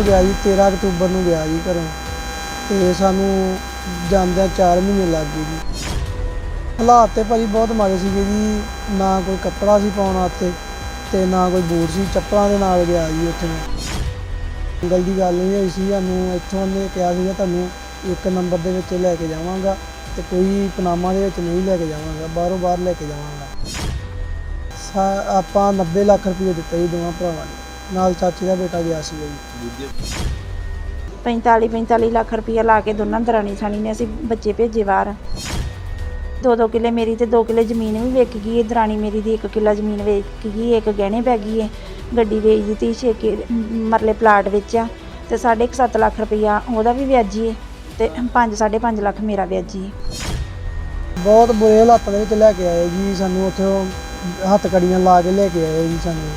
ਇੱਥੋਂ ਗਿਆ ਜੀ 13 ਅਕਤੂਬਰ ਨੂੰ ਗਿਆ ਜੀ ਘਰੋਂ। ਤੇ ਸਾਨੂੰ ਜਾਂਦਿਆਂ 4 ਮਹੀਨੇ ਲੱਗ ਗਏ ਜੀ। ਹਾਲਾਤ ਤੇ ਭਾਜੀ ਬਹੁਤ ਮਾੜੇ ਸੀਗੇ ਜੀ। ਨਾ ਕੋਈ ਕੱਪੜਾ ਸੀ ਪਾਉਣ ਵਾਸਤੇ ਤੇ ਨਾ ਕੋਈ ਬੂਟ ਸੀ। ਚੱਪਲਾਂ ਦੇ ਨਾਲ ਗਿਆ ਜੀ ਉੱਥੇ ਜੰਗਲ ਦੀ ਗੱਲ ਨਹੀਂ ਹੋਈ ਸੀ, ਸਾਨੂੰ ਇੱਥੋਂ ਨੇ ਕਿਹਾ ਸੀਗਾ, ਤੁਹਾਨੂੰ ਇੱਕ ਨੰਬਰ ਦੇ ਵਿੱਚ ਲੈ ਕੇ ਜਾਵਾਂਗਾ ਤੇ ਕੋਈ ਪਨਾਮਾ ਦੇ ਵਿੱਚ ਨਹੀਂ ਲੈ ਕੇ ਜਾਵਾਂਗਾ। ਬਾਹਰੋਂ ਬਾਹਰ ਲੈ ਕੇ ਜਾਵਾਂਗਾ। ਆਪਾਂ 90 ਲੱਖ ਰੁਪਏ ਦਿੱਤੇ ਜੀ ਦੋਵਾਂ ਭਰਾਵਾਂ ਨੂੰ। ਨਾਲ ਚਾਚੀ ਦਾ ਬੇਟਾ ਗਿਆ ਸੀ ਜੀ। 45 45 ਲੱਖ ਰੁਪਇਆ ਲਾ ਕੇ ਦੋਨਾਂ ਦਰਾਣੀ ਸਾਣੀ ਨੇ ਅਸੀਂ ਬੱਚੇ ਭੇਜੇ ਬਾਹਰ। ਦੋ ਦੋ ਕਿੱਲੇ ਮੇਰੀ ਤੇ ਦੋ ਕਿੱਲੇ ਜ਼ਮੀਨ ਵੀ ਵਿਕ ਗਈ ਹੈ ਦਰਾਣੀ ਮੇਰੀ ਦੀ ਇੱਕ ਕਿੱਲਾ ਜ਼ਮੀਨ ਵੇਚ ਗਈ ਇੱਕ ਗਹਿਣੇ ਪੈ ਗਈ ਹੈ ਗੱਡੀ ਵੇਚ ਦਿੱਤੀ ਛੇ ਕਿ ਮਰਲੇ ਪਲਾਟ ਵੇਚਿਆ ਤੇ ਸਾਢੇ ਕੁ ਸੱਤ ਲੱਖ ਰੁਪਇਆ ਉਹਦਾ ਵੀ ਵਿਆਜੀ ਹੈ ਤੇ 5 5.5 ਲੱਖ ਮੇਰਾ ਵਿਆਜੀ ਹੈ ਬਹੁਤ ਬੁਰੇ ਹਾਲਾਤਾਂ ਦੇ ਵਿੱਚ ਲੈ ਕੇ ਆਏ ਜੀ ਸਾਨੂੰ ਉੱਥੇ ਹੱਥ ਕੜੀਆਂ ਲਾ ਕੇ ਲੈ ਕੇ ਆਏ ਜੀ ਸਾਨੂੰ।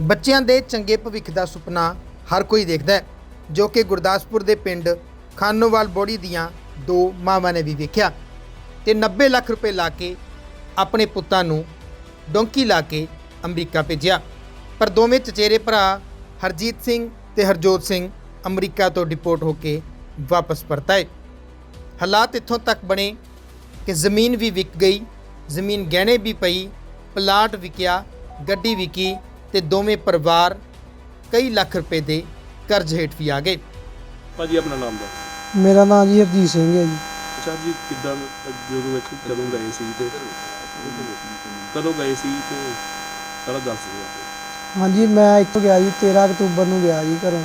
ਬੱਚਿਆਂ ਦੇ ਚੰਗੇ ਭਵਿੱਖ ਦਾ ਸੁਪਨਾ ਹਰ ਕੋਈ ਦੇਖਦਾ ਹੈ, ਜੋ ਕਿ ਗੁਰਦਾਸਪੁਰ ਦੇ ਪਿੰਡ ਖਾਨੋਵਾਲ ਬੋੜੀ ਦੀਆਂ ਦੋ ਮਾਵਾਂ ਨੇ ਵੀ ਵੇਖਿਆ ਤੇ 90 ਲੱਖ ਰੁਪਏ ਲਾ ਕੇ ਆਪਣੇ ਪੁੱਤਾਂ ਨੂੰ ਡੋਂਕੀ ਲਾ ਕੇ ਅਮਰੀਕਾ ਭੇਜਿਆ। ਪਰ ਦੋਵੇਂ ਚਚੇਰੇ ਭਰਾ ਹਰਜੀਤ ਸਿੰਘ ਤੇ ਹਰਜੋਤ ਸਿੰਘ ਅਮਰੀਕਾ ਤੋਂ ਡਿਪੋਰਟ ਹੋ ਕੇ ਵਾਪਸ ਪਰਤ ਆਏ ਹਾਲਾਤ ਇੱਥੋਂ ਤੱਕ ਬਣੇ ਕਿ ਜ਼ਮੀਨ ਵੀ ਵਿਕ ਗਈ, ਜ਼ਮੀਨ ਗਹਿਣੇ ਵੀ ਪਈ, ਪਲਾਟ ਵਿਕਿਆ, ਗੱਡੀ ਵਿਕੀ ਤੇ ਦੋਵੇਂ ਪਰਿਵਾਰ ਕਈ ਲੱਖ ਰੁਪਏ ਦੇ ਕਰਜ਼ ਹੇਠ ਵੀ ਆ ਗਏ। ਭਾਜੀ ਆਪਣਾ ਨਾਮ ਦੱਸ। ਮੇਰਾ ਨਾਮ ਜੀ ਹਰਜੀਤ ਸਿੰਘ ਹੈ ਜੀ। ਅੱਛਾ ਜੀ ਕਿੱਦਾਂ ਜਦੋਂ ਇੱਥੇ ਕਦੋਂ ਗਏ ਸੀ ਤੇ ਕਦੋਂ ਗਏ ਸੀ ਤੇ ਸਾਰਾ ਦੱਸ ਦਿਓ ਹਾਂਜੀ ਮੈਂ ਇੱਥੋਂ ਗਿਆ ਜੀ 13 ਅਕਤੂਬਰ ਨੂੰ ਗਿਆ ਜੀ ਘਰੋਂ।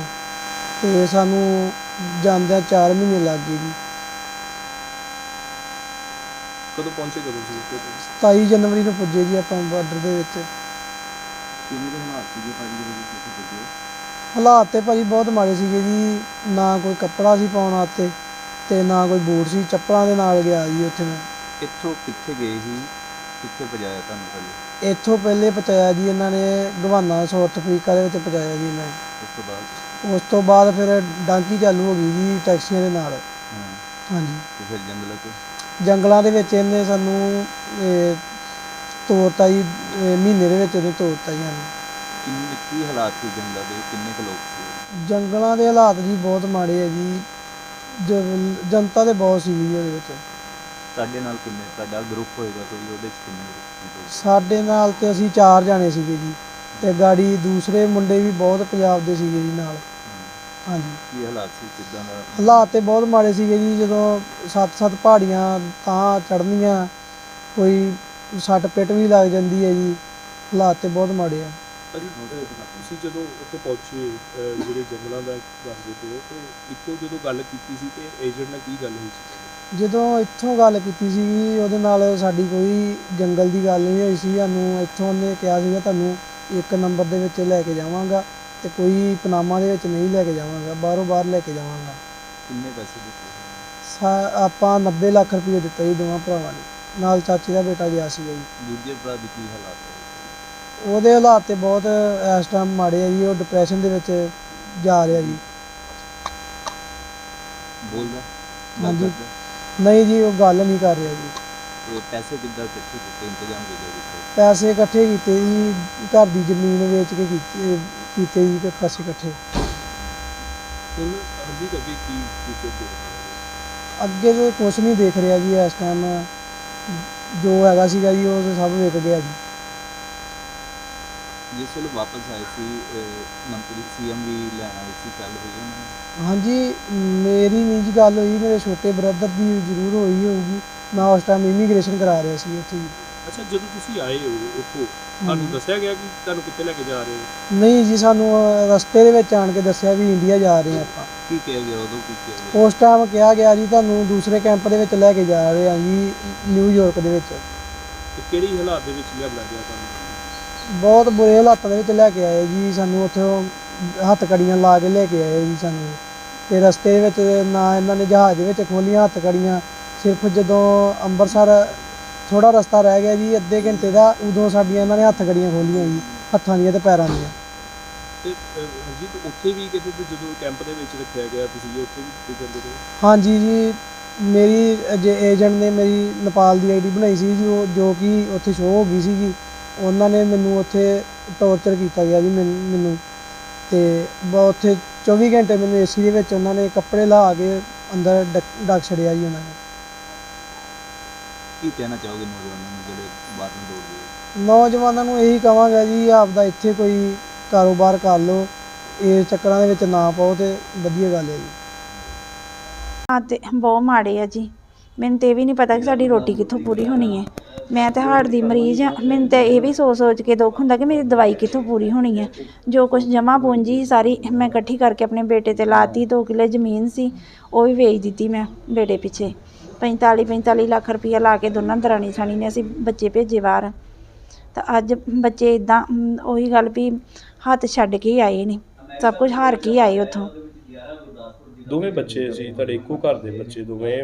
ਤੇ ਸਾਨੂੰ ਜਾਂਦਿਆਂ 4 ਮਹੀਨੇ ਲੱਗ ਗਏ ਜੀ। ਕਦੋਂ ਪਹੁੰਚੇ ਕਦੋਂ ਸੀ ਇੱਥੇ ਤੁਸੀਂ? 27 ਜਨਵਰੀ ਨੂੰ ਪੁੱਜੇ ਜੀ ਆਪਾਂ ਬਾਰਡਰ ਦੇ ਵਿੱਚ। ਦੇ ਹਾਲਾਤ ਸੀਗੇ ਭਾਜੀ ਜਦੋਂ ਤੁਸੀਂ ਇੱਥੇ ਪੁੱਜੇ ਹਾਲਾਤ ਤੇ ਭਾਜੀ ਬਹੁਤ ਮਾੜੇ ਸੀਗੇ ਜੀ। ਨਾ ਕੋਈ ਕੱਪੜਾ ਸੀ ਪਾਉਣ ਵਾਸਤੇ ਤੇ ਨਾ ਕੋਈ ਬੂਟ ਸੀ। ਚੱਪਲਾਂ ਦੇ ਨਾਲ ਗਿਆ ਜੀ ਉੱਥੇ ਮੈਂ। ਇੱਥੋਂ ਕਿੱਥੇ ਗਏ ਸੀ? ਕਿੱਥੇ ਪਜਾਇਆ ਤੁਹਾਨੂੰ ਪਹਿਲੇ ਇੱਥੋਂ ਪਹਿਲੇ ਪਹੁੰਚਾਇਆ ਜੀ ਇਹਨਾਂ ਨੇ ਗਵਾਨਾ ਸਾਊਥ ਅਫਰੀਕਾ ਦੇ ਵਿੱਚ ਪਹੁੰਚਾਇਆ ਜੀ ਇਹਨਾਂ ਉਸ ਤੋਂ ਬਾਅਦ? ਨੇ ਉਸ ਤੋਂ ਬਾਅਦ ਫਿਰ ਡਾਂਕੀ ਚਾਲੂ ਹੋ ਗਈ ਜੀ ਟੈਕਸੀਆਂ ਦੇ ਨਾਲ। ਹਾਂ। ਹਾਂਜੀ। ਤੇ ਫਿਰ ਜੰਗਲਾਂ 'ਚ? ਜੰਗਲਾਂ ਦੇ ਵਿੱਚ ਇਹਨੇ ਸਾਨੂੰ ਇਹ, ਤੋਰਤਾ ਜੀ ਮਹੀਨੇ ਦੇ ਵਿੱਚ ਇਹਨੇ ਤੋਰਤਾ ਜੀ ਸਾਨੂੰ ਕਿੰਨੇ ਕੀ ਹਾਲਾਤ ਸੀ ਜੰਗਲਾਂ ਦੇ? ਕਿੰਨੇ ਕੁ ਲੋਕ ਸੀ? ਜੰਗਲਾਂ ਦੇ ਹਾਲਾਤ ਜੀ ਬਹੁਤ ਮਾੜੇ ਆ ਜੀ। ਜਨਤਾ ਦੇ ਬਹੁਤ ਸੀ ਜੀ ਉਹਦੇ ਵਿੱਚ। ਤੁਹਾਡੇ ਨਾਲ ਕਿੰਨੇ ਤੁਹਾਡਾ ਗਰੁੱਪ ਹੋਏਗਾ ਕੋਈ? ਉਹਦੇ 'ਚ ਕਿੰਨੇ ਸਾਡੇ ਨਾਲ ਤੇ ਅਸੀਂ ਚਾਰ ਜਾਣੇ ਸੀਗੇ ਜੀ। ਤੇ ਗਾੜੀ ਦੂਸਰੇ ਮੁੰਡੇ ਵੀ ਬਹੁਤ ਪੰਜਾਬ ਦੇ ਸੀਗੇ ਜੀ ਨਾਲ। ਹਾਂਜੀ। ਕੀ ਹਾਲਾਤ ਸੀ? ਕਿਦਾਂ ਦਾ? ਹਾਲਾਤ ਤੇ ਬਹੁਤ ਮਾੜੇ ਸੀਗੇ ਜੀ। ਜਦੋਂ ਸੱਤ-ਸੱਤ ਪਹਾੜੀਆਂ ਤਾਂ ਚੜ੍ਹਨੀਆਂ ਕੋਈ ਸੱਟ ਪਿੱਟ ਵੀ ਲੱਗ ਜਾਂਦੀ ਹੈ ਜੀ ਹਾਲਾਤ ਤੇ ਬਹੁਤ ਮਾੜੇ ਆ। ਭਾਜੀ ਤੁਸੀਂ ਜਦੋਂ ਉੱਥੇ ਪਹੁੰਚੇ ਅਹ, ਜਿਹੜੇ ਜੰਗਲਾਂ ਦਾ ਦੱਸਦੇ ਪਏ ਹੋ ਤੇ ਇੱਕੋ ਜਦੋਂ ਗੱਲ ਕੀਤੀ ਸੀ ਤੇ ਏਜੰਟ ਨਾਲ ਕੀ ਗੱਲ ਹੋਈ ਸੀ? ਜਦੋਂ ਇੱਥੋਂ ਗੱਲ ਕੀਤੀ ਸੀ ਉਹਦੇ ਨਾਲ ਸਾਡੀ ਕੋਈ ਜੰਗਲ ਦੀ ਗੱਲ ਨਹੀਂ ਹੋਈ ਸੀ ਸਾਨੂੰ ਇੱਥੋਂ ਉਹਨੇ ਕਿਹਾ ਸੀਗਾ ਤੁਹਾਨੂੰ ਇੱਕ ਨੰਬਰ ਦੇ ਵਿੱਚ ਲੈ ਕੇ ਜਾਵਾਂਗਾ ਤੇ ਕੋਈ ਪਨਾਮਾ ਦੇ ਵਿੱਚ ਨਹੀਂ ਲੈ ਕੇ ਜਾਵਾਂਗਾ ਬਾਹਰੋਂ ਬਾਹਰ ਲੈ ਕੇ ਜਾਵਾਂਗਾ। ਕਿੰਨੇ ਪੈਸੇ ਦਿੱਤੇ? ਸਾ- ਆਪਾਂ 90 ਲੱਖ ਰੁਪਏ ਦਿੱਤੇ ਜੀ ਦੋਵਾਂ ਭਰਾਵਾਂ ਨੇ। ਨਾਲ ਚਾਚੀ ਦਾ ਬੇਟਾ ਗਿਆ ਸੀ ਜੀ। ਦੂਜੇ ਭਰਾ ਦੀ ਕੀ ਹਾਲਾਤ ਉਹਦੇ ਹਾਲਾਤ ਤੇ ਬਹੁਤ ਇਸ ਟਾਈਮ ਮਾੜੇ ਆ ਜੀ ਉਹ ਡਿਪਰੈਸ਼ਨ ਦੇ ਵਿੱਚ ਜਾ ਰਿਹਾ ਜੀ। ਬੋਲਦਾ? ਹਾਂਜੀ। ਨਹੀਂ ਜੀ ਉਹ ਗੱਲ ਨਹੀਂ ਕਰ ਰਿਹਾ ਜੀ। ਤੇ ਪੈਸੇ ਕਿੱਦਾਂ ਇਕੱਠੇ ਕੀਤੇ ਇੰਤਜ਼ਾਮ ਕਿੱਦਾਂ ਕੀਤਾ? ਪੈਸੇ ਇਕੱਠੇ ਕੀਤੇ ਜੀ ਘਰ ਦੀ ਜ਼ਮੀਨ ਵੇਚ ਕੇ ਕੀਤੇ ਕੀਤੇ ਜੀ ਤੇ ਪੈਸੇ ਇਕੱਠੇ। ਹੁਣ ਅਰਜੀ ਅੱਗੇ ਕੀ ਤੇ ਕੁਛ ਨਹੀਂ ਦੇਖ ਰਿਹਾ ਜੀ ਇਸ ਟਾਈਮ ਜੋ ਹੈਗਾ ਸੀਗਾ ਜੀ ਉਹ ਸਭ ਵਿਕ ਗਿਆ ਜੀ। ਜਿਸ ਵੇਲੇ ਵਾਪਸ ਆਏ ਸੀ ਮੰਤਰੀ ਸੀਐਮ ਵੀ ਲੈਣ ਆਏ ਸੀ ਗੱਲ ਹੋਈ ਉਹਨਾਂ ਨਾਲ? ਹਾਂਜੀ ਮੇਰੀ ਨਹੀਂ ਜੀ ਗੱਲ ਹੋਈ ਮੇਰੇ ਛੋਟੇ ਬ੍ਰਦਰ ਦੀ ਜ਼ਰੂਰ ਹੋਈ ਹੋਊਗੀ। ਮੈਂ ਉਸ ਟਾਈਮ ਇਮੀਗ੍ਰੇਸ਼ਨ ਕਰਾ ਰਿਹਾ ਸੀ ਉੱਥੇ ਅੱਛਾ ਜਦੋਂ ਤੁਸੀਂ ਆਏ ਹੋ ਉੱਥੋਂ ਤੁਹਾਨੂੰ ਦੱਸਿਆ ਗਿਆ ਕਿ ਤੁਹਾਨੂੰ ਕਿੱਥੇ ਲੈ ਕੇ ਜਾ ਰਹੇ ਹੋ? ਨਹੀਂ ਜੀ ਸਾਨੂੰ ਅਹ, ਰਸਤੇ ਦੇ ਵਿੱਚ ਆਣ ਕੇ ਦੱਸਿਆ ਵੀ ਇੰਡੀਆ ਜਾ ਰਹੇ ਹਾਂ ਆਪਾਂ। ਕੀ ਕਿਹਾ ਗਿਆ ਉਦੋਂ? ਕੀ ਕਿਹਾ ਗਿਆ? ਉਸ ਟਾਈਮ ਕਿਹਾ ਗਿਆ ਜੀ ਤੁਹਾਨੂੰ ਦੂਸਰੇ ਕੈਂਪ ਦੇ ਵਿੱਚ ਲੈ ਕੇ ਜਾ ਰਹੇ ਹਾਂ ਜੀ ਨਿਊਯਾਰਕ ਦੇ ਵਿੱਚ। ਤੇ ਕਿਹੜੀ ਹਾਲਾਤ ਦੇ ਵਿੱਚ ਲਿਆਂਦਾ ਗਿਆ ਤੁਹਾਨੂੰ? ਬਹੁਤ ਬੁਰੇ ਹਾਲਾਤਾਂ ਦੇ ਵਿੱਚ ਲੈ ਕੇ ਆਏ ਜੀ ਸਾਨੂੰ ਉੱਥੇ ਹੱਥ ਕੜੀਆਂ ਲਾ ਕੇ ਲੈ ਕੇ ਆਏ ਜੀ ਸਾਨੂੰ। ਤੇ ਰਸਤੇ ਵਿੱਚ ਨਾ ਇਹਨਾਂ ਨੇ ਜਹਾਜ਼ ਦੇ ਵਿੱਚ ਖੋਲੀਆਂ ਹੱਥ ਕੜੀਆਂ ਸਿਰਫ ਜਦੋਂ ਅੰਮ੍ਰਿਤਸਰ ਥੋੜਾ ਰਸਤਾ ਰਹਿ ਗਿਆ ਜੀ ਅੱਧੇ ਘੰਟੇ ਦਾ ਉਦੋਂ ਸਾਡੀਆਂ ਇਹਨਾਂ ਨੇ ਹੱਥ ਕੜੀਆਂ ਖੋਲੀਆਂ ਜੀ ਹੱਥਾਂ ਦੀਆਂ ਤੇ ਪੈਰਾਂ ਦੀਆਂ। ਤੇ ਅਹ, ਹਰਜੀਤ ਉੱਥੇ ਵੀ ਕਿਤੇ ਤੇ ਜਦੋਂ ਕੈਂਪ ਦੇ ਵਿੱਚ ਰੱਖਿਆ ਗਿਆ ਤੁਸੀਂ ਉੱਥੇ ਵੀ ਕੀ ਕਰਦੇ ਰਹੇ? ਹਾਂਜੀ ਜੀ ਮੇਰੀ ਜੇ ਏਜੰਟ ਨੇ ਮੇਰੀ ਨੇਪਾਲ ਦੀ ਆਈਡੀ ਬਣਾਈ ਸੀ ਜੀ ਉਹ ਜੋ ਕਿ ਉੱਥੇ ਸ਼ੋਅ ਹੋ ਗਈ ਸੀਗੀ ਉਹਨਾਂ ਨੇ ਮੈਨੂੰ ਉੱਥੇ ਟੌਰਚਰ ਕੀਤਾ ਗਿਆ ਜੀ ਮੈਨ- ਮੈਨੂੰ। ਤੇ ਉੱਥੇ 24 ਘੰਟੇ ਮੈਨੂੰ ਏਸੀ ਦੇ ਵਿੱਚ ਉਹਨਾਂ ਨੇ ਕੱਪੜੇ ਲਾ ਕੇ ਅੰਦਰ ਡੱਕ ਛੜਿਆ ਜੀ ਉਹਨਾਂ ਨੇ। ਕੀ ਕਹਿਣਾ ਚਾਹੋਗੇ ਨੌਜਵਾਨਾਂ ਨੂੰ ਜਿਹੜੇ ਬਾਹਰ ਨੂੰ ਦੌੜ ਗਏ ਨੌਜਵਾਨਾਂ ਨੂੰ ਇਹੀ ਕਹਾਂਗਾ ਜੀ ਆਪਦਾ ਇੱਥੇ ਕੋਈ ਕਾਰੋਬਾਰ ਕਰ ਲਓ ਇਹ ਚੱਕਰਾਂ ਦੇ ਵਿੱਚ ਨਾ ਪਾਓ ਤੇ ਵਧੀਆ ਗੱਲ ਹੈ ਜੀ। ਹਾਂ ਤੇ ਬਹੁਤ ਮਾੜੇ ਆ ਜੀ। ਮੈਨੂੰ ਤੇ ਇਹ ਵੀ ਨਹੀਂ ਪਤਾ ਕਿ ਸਾਡੀ ਰੋਟੀ ਕਿੱਥੋਂ ਪੂਰੀ ਹੋਣੀ ਹੈ। ਮੈਂ ਤੇ ਹਾਰਟ ਦੀ ਮਰੀਜ਼ ਆ ਮੈਨੂੰ ਤੇ ਇਹ ਵੀ ਸੋਚ ਸੋਚ ਕੇ ਦੁੱਖ ਹੁੰਦਾ ਕਿ ਮੇਰੀ ਦਵਾਈ ਕਿੱਥੋਂ ਪੂਰੀ ਹੋਣੀ ਹੈ। ਜੋ ਕੁਝ ਜਮਾ ਪੂੰਜੀ ਸਾਰੀ ਮੈਂ ਇਕੱਠੀ ਕਰਕੇ ਆਪਣੇ ਬੇਟੇ ਤੇ ਲਾਤੀ 2 ਕਿੱਲੇ ਜ਼ਮੀਨ ਸੀ ਉਹ ਵੀ ਵੇਚ ਦਿੱਤੀ ਮੈਂ ਬੇਟੇ ਪਿੱਛੇ। 45 45 ਲੱਖ ਰੁਪਈਆ ਲਾ ਕੇ ਦੋਨਾਂ ਦਰਾਣੀ ਸਾਣੀ ਨੇ ਅਸੀਂ ਬੱਚੇ ਭੇਜੇ ਬਾਹਰ। ਤਾਂ ਅੱਜ ਬੱਚੇ ਇਦਾਂ ਉਹੀ ਗੱਲ ਵੀ ਹੱਥ ਛੱਡ ਕੇ ਆਏ ਨੇ। ਸਭ ਕੁਝ ਹਾਰ ਕੇ ਹੀ ਆਏ ਉੱਥੋਂ। ਦੋਵੇਂ ਬੱਚੇ ਸੀ, ਤੁਹਾਡੇ ਇੱਕੋ ਘਰ ਦੇ ਬੱਚੇ ਦੋਵੇਂ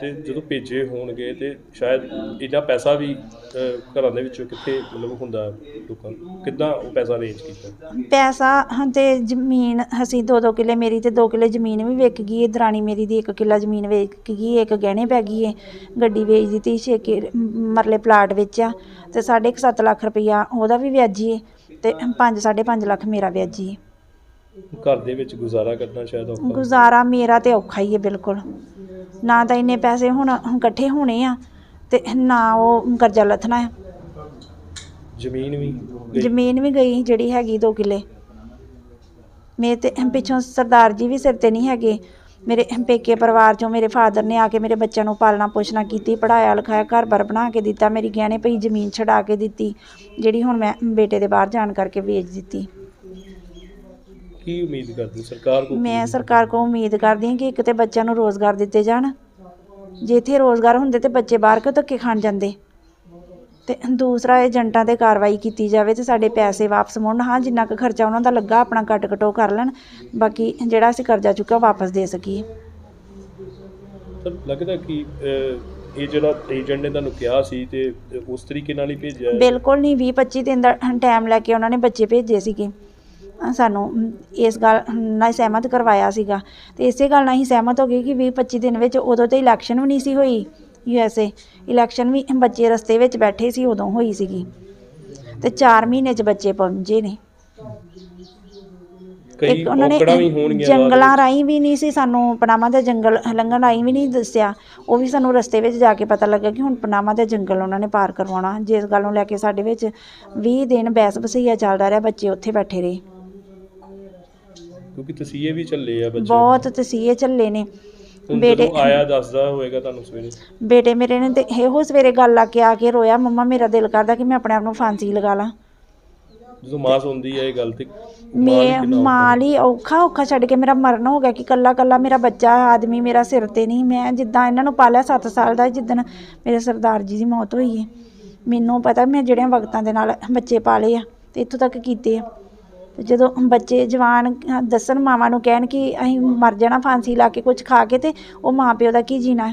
ਤੇ ਜਦੋਂ ਭੇਜੇ ਹੋਣਗੇ ਤੇ ਸ਼ਾਇਦ ਇੰਨਾ ਪੈਸਾ ਵੀ ਘਰਾਂ ਦੇ ਵਿੱਚੋਂ ਕਿੱਥੇ ਮਤਲਬ ਹੁੰਦਾ ਲੋਕਾਂ ਕਿੱਦਾਂ ਉਹ ਪੈਸਾ ਅਰੇਂਜ ਕੀਤਾ? ਪੈਸਾ ਤੇ ਜ਼ਮੀਨ, ਅਸੀਂ ਦੋ ਦੋ ਕਿੱਲੇ ਮੇਰੀ ਤੇ ਦੋ ਕਿੱਲੇ ਜ਼ਮੀਨ ਵੀ ਵਿਕ ਗਈ ਦਰਾਣੀ ਮੇਰੀ ਦੀ ਇੱਕ ਕਿੱਲਾ ਜ਼ਮੀਨ ਵਿਕ ਗਈ ਇੱਕ ਗਹਿਣੇ ਪੈ ਗਈ ਹੈ ਗੱਡੀ ਵੇਚ ਦਿੱਤੀ ਛੇ ਕਿ ਮਰਲੇ ਪਲਾਟ ਵੇਚਿਆ, ਤੇ ਸਾਢੇ ਕੁ ਸੱਤ ਲੱਖ ਰੁਪਈਆ ਉਹਦਾ ਵੀ ਵਿਆਜੀ ਤੇ ਪੰਜ, ਸਾਢੇ ਪੰਜ ਲੱਖ ਮੇਰਾ ਵਿਆਜੀ ਘਰ ਦੇ ਵਿੱਚ ਗੁਜ਼ਾਰਾ ਕਰਨਾ ਸ਼ਾਇਦ ਔਖਾ ਗੁਜ਼ਾਰਾ ਮੇਰਾ ਤੇ ਔਖਾ ਹੀ ਹੈ ਬਿਲਕੁਲ। ਨਾ ਤਾਂ ਇੰਨੇ ਪੈਸੇ ਹੁਣ ਇਕੱਠੇ ਹੋਣੇ ਆ ਤੇ ਨਾ ਉਹ ਕਰਜ਼ਾ ਲੱਥਣਾ ਹੈ ਜ਼ਮੀਨ ਵੀ ਗਈ। ਜ਼ਮੀਨ ਵੀ ਗਈ ਜਿਹੜੀ ਹੈਗੀ 2 ਕਿੱਲੇ। ਮੇਰੇ ਤੇ ਪਿੱਛੋਂ ਸਰਦਾਰ ਜੀ ਵੀ ਸਿਰ ਤੇ ਨਹੀਂ ਹੈਗੇ। ਮੇਰੇ ਪੇਕੇ ਪਰਿਵਾਰ ਚੋਂ ਮੇਰੇ ਫਾਦਰ ਨੇ ਆ ਕੇ ਮੇਰੇ ਬੱਚਿਆਂ ਨੂੰ ਪਾਲਣਾ ਪੋਸ਼ਣਾ ਕੀਤੀ ਪੜਾਇਆ ਲਿਖਾਇਆ ਘਰ-ਬਾਰ ਬਣਾ ਕੇ ਦਿੱਤਾ ਮੇਰੀ ਗਹਿਣੇ ਪਈ ਜ਼ਮੀਨ ਛਡਾ ਕੇ ਦਿੱਤੀ ਜਿਹੜੀ ਹੁਣ ਮੈਂ ਬੇਟੇ ਦੇ ਬਾਹਰ ਜਾਣ ਕਰਕੇ ਵੇਚ ਦਿੱਤੀ। ਕੀ ਉਮੀਦ ਕਰਦੇ ਸਰਕਾਰ ਕੋਲ ਮੈਂ ਸਰਕਾਰ ਕੋਲ ਉਮੀਦ ਕਰਦੀ ਹਾਂ ਕਿ ਇੱਕ ਤੇ ਬੱਚਿਆਂ ਨੂੰ ਰੋਜ਼ਗਾਰ ਦਿੱਤੇ ਜਾਣ। ਜੇ ਇੱਥੇ ਰੋਜ਼ਗਾਰ ਹੁੰਦੇ ਤੇ ਬੱਚੇ ਬਾਹਰ ਕਿਉਂ ਧੱਕੇ ਖਾਣ ਜਾਂਦੇ? ਤੇ ਦੂਸਰਾ ਏਜੰਟਾਂ ਤੇ ਕਾਰਵਾਈ ਕੀਤੀ ਜਾਵੇ ਤੇ ਸਾਡੇ ਪੈਸੇ ਵਾਪਸ ਮੁੜਨ। ਹਾਂ ਜਿੰਨਾ ਕੁ ਖਰਚਾ ਉਹਨਾਂ ਦਾ ਲੱਗਾ ਆਪਣਾ ਕੱਟ ਕਟੋ ਕਰ ਲੈਣ। ਬਾਕੀ ਜਿਹੜਾ ਅਸੀਂ ਕਰਜ਼ਾ ਚੁੱਕਿਆ ਵਾਪਸ ਦੇ ਸਕੀਏ। ਤਾਂ ਲੱਗਦਾ ਕਿ ਅਹ, ਇਹ ਜਿਹੜਾ ਏਜੰਟ ਨੇ ਤੁਹਾਨੂੰ ਕਿਹਾ ਸੀ ਤੇ ਉਸ ਤਰੀਕੇ ਨਾਲ ਹੀ ਭੇਜਿਆ ਹੈ? ਬਿਲਕੁਲ ਨਹੀਂ 20 25 ਦਿਨ ਦਾ ਟਾਈਮ ਲੈ ਕੇ ਉਹਨਾਂ ਨੇ ਬੱਚੇ ਭੇਜੇ ਸੀਗੇ। ਸਾਨੂੰ ਇਸ ਗੱਲ ਨਾਲ ਸਹਿਮਤ ਕਰਵਾਇਆ ਸੀਗਾ। ਤੇ ਇਸੇ ਗੱਲ ਨਾਲ ਹੀ ਸਹਿਮਤ ਹੋ ਗਏ ਕਿ 20 25 ਦਿਨ ਵਿੱਚ ਉਦੋਂ ਤੇ ਇਲੈਕਸ਼ਨ ਵੀ ਨਹੀਂ ਸੀ ਹੋਈ ਯੂ ਐਸ ਏ ਇਲੈਕਸ਼ਨ ਵੀ ਬੱਚੇ ਰਸਤੇ ਵਿੱਚ ਬੈਠੇ ਸੀ ਉਦੋਂ ਹੋਈ ਸੀਗੀ। ਤੇ 4 ਮਹੀਨੇ 'ਚ ਬੱਚੇ ਪਹੁੰਚੇ ਨੇ। ਕਈ ਇੱਕ ਉਹਨਾਂ ਨੇ ਜੰਗਲਾਂ। ਰਾਹੀਂ ਵੀ ਨਹੀਂ ਸੀ ਸਾਨੂੰ ਪਨਾਮਾ ਦੇ ਜੰਗਲ ਲੰਘਣ ਰਾਹੀਂ ਵੀ ਨਹੀਂ ਦੱਸਿਆ। ਉਹ ਵੀ ਸਾਨੂੰ ਰਸਤੇ ਵਿੱਚ ਜਾ ਕੇ ਪਤਾ ਲੱਗਾ ਕਿ ਹੁਣ ਪਨਾਮਾ ਦੇ ਜੰਗਲ ਉਹਨਾਂ ਨੇ ਪਾਰ ਕਰਵਾਉਣਾ। ਜਿਸ ਗੱਲ ਨੂੰ ਲੈ ਕੇ ਸਾਡੇ ਵਿੱਚ 20 ਦਿਨ ਬਹਿਸ ਬਸਈਆ ਚੱਲਦਾ ਰਿਹਾ ਬੱਚੇ ਉੱਥੇ ਬੈਠੇ ਰਹੇ। ਕਿਉਂਕਿ ਤਸੀਹੇ ਵੀ ਚੱਲੇ ਆ ਬੱਚੇ ਬਹੁਤ ਤਸੀਹੇ ਝੱਲੇ ਨੇ। ਬੇਟੇ ਆਇਆ ਦੱਸਦਾ ਹੋਏਗਾ ਤੁਹਾਨੂੰ ਸਵੇਰੇ। ਬੇਟੇ ਮੇਰੇ ਨੇ ਤੇ ਇਹੋ ਸਵੇਰੇ ਗੱਲ ਆ ਕੇ ਆ ਕੇ ਰੋਇਆ ਮੰਮਾ ਮੇਰਾ ਦਿਲ ਕਰਦਾ ਕਿ ਮੈਂ ਆਪਣੇ ਆਪ ਨੂੰ ਫਾਂਸੀ ਲਗਾ ਲਾਂ। ਜਦੋਂ ਮਾਂ ਸੁਣਦੀ ਹੈ ਇਹ ਗੱਲ ਤੇ ਮੈਂ ਮਾਂ ਲਈ ਔਖਾ ਔਖਾ ਛੱਡ ਕੇ ਮੇਰਾ ਮਰਨ ਹੋ ਗਿਆ ਕਿ ਕੱਲਾ ਕੱਲਾ ਮੇਰਾ ਬੱਚਾ ਆਦਮੀ ਮੇਰਾ ਸਿਰ ਤੇ ਨਹੀਂ। ਮੈਂ ਜਿੱਦਾਂ ਇਹਨਾਂ ਨੂੰ ਪਾਲਿਆ 7 ਸਾਲ ਦਾ ਜਿੱਦਣ ਮੇਰੇ ਸਰਦਾਰ ਜੀ ਦੀ ਮੌਤ ਹੋਈ ਹੈ ਮੈਨੂੰ ਪਤਾ ਮੈਂ ਜਿਹੜਿਆਂ ਵਕਤਾਂ ਦੇ ਨਾਲ ਬੱਚੇ ਪਾਲੇ ਆ ਤੇ ਇੱਥੋਂ ਤੱਕ ਕੀਤੇ ਆ। ਅਤੇ ਜਦੋਂ ਬੱਚੇ ਜਵਾਨ ਦੱਸਣ ਮਾਵਾਂ ਨੂੰ ਕਹਿਣ ਕਿ ਅਸੀਂ ਮਰ ਜਾਣਾ, ਫਾਂਸੀ ਲਾ ਕੇ ਕੁਛ ਖਾ ਕੇ ਅਤੇ ਉਹ ਮਾਂ ਪਿਓ ਦਾ ਕੀ ਜੀਣਾ